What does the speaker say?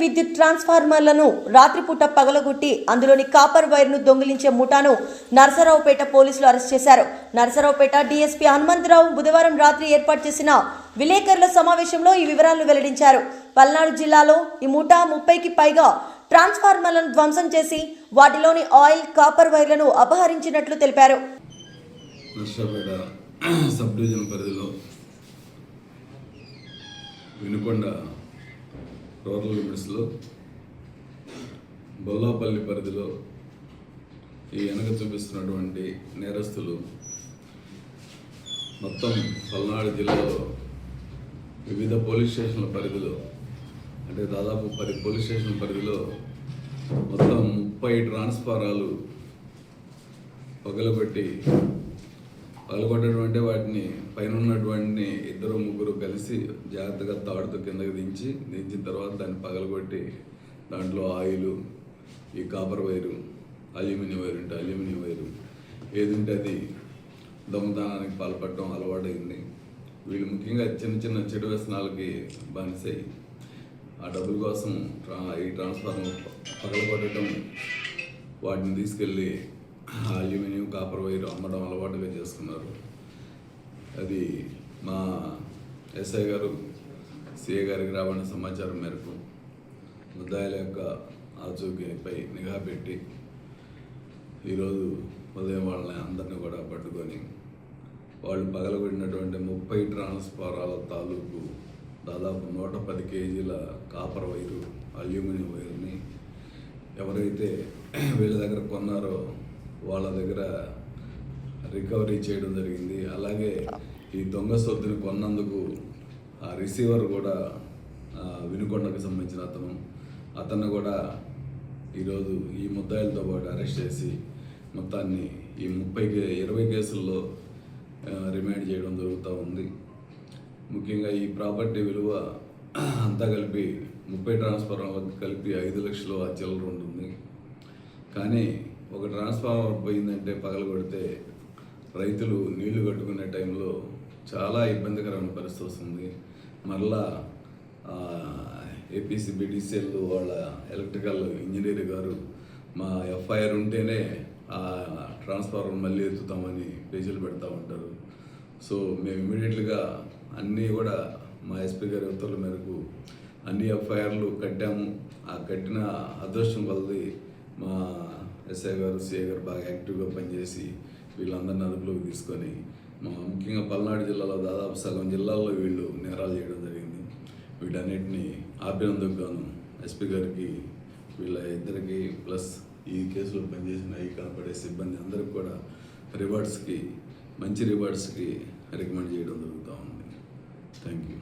విద్యుత్ ట్రాన్స్ఫార్మర్లను రాత్రిపూట పగలగొట్టి అందులోని కాపర్ వైర్ను దొంగిలించే ముఠాను నరసరావుపేట పోలీసులు అరెస్ట్ చేశారు. నరసరావుపేట డీఎస్పీ హనుమంతరావు బుధవారం రాత్రి ఏర్పాటు చేసిన విలేకరుల సమావేశంలో ఈ వివరాలను వెల్లడించారు. పల్నాడు జిల్లాలో ఈ ముఠా ముప్పైకి పైగా ట్రాన్స్ఫార్మర్లను ధ్వంసం చేసి వాటిలోని ఆయిల్ కాపర్ వైర్లను అపహరించినట్లు తెలిపారు. సబ్ డివిజన్ పరిధిలో వినుకొండ రూరల్ లిమిట్స్లో బొల్లాపల్లి పరిధిలో ఈ వెనక చూపిస్తున్నటువంటి నేరస్తులు మొత్తం పల్నాడు జిల్లాలో వివిధ పోలీస్ స్టేషన్ల పరిధిలో అంటే దాదాపు పది పోలీస్ స్టేషన్ల పరిధిలో మొత్తం ముప్పై ట్రాన్స్ఫారాలు పగలబెట్టి పగలగొట్టడం వాటిని పైన ఉన్నటువంటి ఇద్దరు ముగ్గురు కలిసి జాగ్రత్తగా తాడుతో కిందకి దించి దించిన తర్వాత దాన్ని పగలగొట్టి దాంట్లో ఆయిల్ ఈ కాపర్ వైరు అల్యూమినియం వైర్ ఉంటే అల్యూమినియం వైరు ఏది ఉంటే అది దొంగతనానికి పాల్పడటం అలవాటైంది. వీళ్ళు ముఖ్యంగా చిన్న చిన్న చెడు వ్యసనాలకి బానిసై ఆ డబ్బుల కోసం ట్రా- ఈ ట్రాన్స్ఫార్మర్ పగలగొట్టడం వాటిని తీసుకెళ్ళి అల్యూమినియం కాపర్ వైర్ అమ్మడం అలవాటుగా చేసుకున్నారు. అది మా ఎస్ఐ గారు సిఏ గారికి రాబడిన సమాచారం మేరకు ముద్దాయిల యొక్క ఆచూకీపై నిఘా పెట్టి ఈరోజు ఉదయం వాళ్ళని అందరినీ కూడా పట్టుకొని వాళ్ళు పగలగొట్టినటువంటి ముప్పై ట్రాన్స్ఫారాల తాలూకు దాదాపు నూట పది కేజీల కాపర్ వైరు అల్యూమినియం వైర్ని ఎవరైతే వీళ్ళ దగ్గర కొన్నారో వాళ్ళ దగ్గర రికవరీ చేయడం జరిగింది. అలాగే ఈ దొంగ సొత్తుని కొన్నందుకు ఆ రిసీవర్ కూడా వినుకొండకు సంబంధించిన అతను అతన్ని కూడా ఈరోజు ఈ ముద్దాయిలతో పాటు అరెస్ట్ చేసి మొత్తాన్ని ఈ ముప్పై కే ఇరవై కేసుల్లో రిమైండ్ రిమాండ్ చేయడం జరుగుతూ ఉంది. ముఖ్యంగా ఈ ప్రాపర్టీ విలువ అంతా కలిపి ముప్పై ట్రాన్స్ఫర్ కలిపి ఐదు లక్షలు ఆ చిల్లర ఉంటుంది. కానీ ఒక ట్రాన్స్ఫార్మర్ పోయిందంటే పగలగొడితే రైతులు నీళ్ళు కట్టుకునే టైంలో చాలా ఇబ్బందికరమైన పరిస్థితి వస్తుంది. మరలా ఏపీసీబీ బిడిసిఎల్ వాళ్ళ ఎలక్ట్రికల్ ఇంజనీర్ గారు మా ఎఫ్ఐఆర్ ఉంటేనే ఆ ట్రాన్స్ఫార్మర్ మళ్ళీ ఎత్తుతామని పేజీలు పెడతా ఉంటారు. సో మేము ఇమీడియట్గా అన్నీ కూడా మా ఎస్పీ గారి ఉత్తర్వుల మేరకు అన్ని ఎఫ్ఐఆర్లు కట్టాము. ఆ కట్టిన అదృష్టం కొలది మా ఎస్ఐ గారు సిఐ గారు బాగా యాక్టివ్గా పనిచేసి వీళ్ళందరినీ అదుపులోకి తీసుకొని ముఖ్యంగా పల్నాడు జిల్లాలో దాదాపు సగం జిల్లాల్లో వీళ్ళు నేరాలు చేయడం జరిగింది. వీటన్నిటిని ఆపినందుకు గాను ఎస్పీ గారికి వీళ్ళ ఇద్దరికి ప్లస్ ఈ కేసులో పనిచేసిన ఈ కనపడే సిబ్బంది అందరికి కూడా రివార్డ్స్కి మంచి రివార్డ్స్కి రికమెండ్ చేయడం జరుగుతూ ఉంది. Thank you